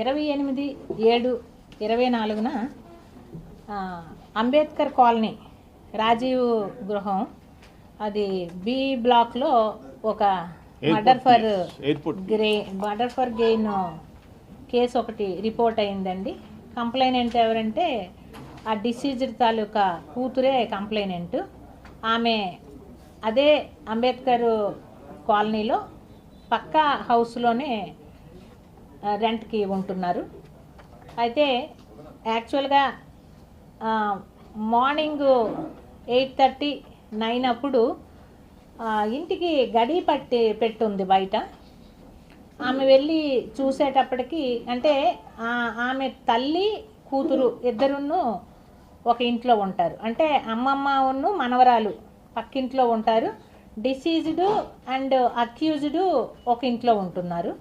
ఇరవై ఎనిమిది ఏడు ఇరవై నాలుగున అంబేద్కర్ కాలనీ రాజీవ్ గృహం అది బి బ్లాక్లో ఒక murder for grey murder for gain case ఒకటి రిపోర్ట్ అయిందండి. కంప్లైనెంట్ ఎవరంటే ఆ డిసీజ్డ్ తాలూకా కూతురే కంప్లైనెంట్. ఆమె అదే అంబేద్కర్ కాలనీలో పక్కా హౌస్లోనే రెంట్కి ఉంటున్నారు. అయితే యాక్చువల్గా మార్నింగ్ ఎయిట్ థర్టీ నైన్ అప్పుడు ఇంటికి గడి పట్టి పెట్టుంది బయట. ఆమె వెళ్ళి చూసేటప్పటికి అంటే ఆమె తల్లి కూతురు ఇద్దరును ఒక ఇంట్లో ఉంటారు. అంటే అమ్మమ్మ ఉన్ను మనవరాలు పక్కింట్లో ఉంటారు. డిసీజ్డ్ అండ్ అక్యూజ్డ్ ఒక ఇంట్లో ఉంటున్నారు.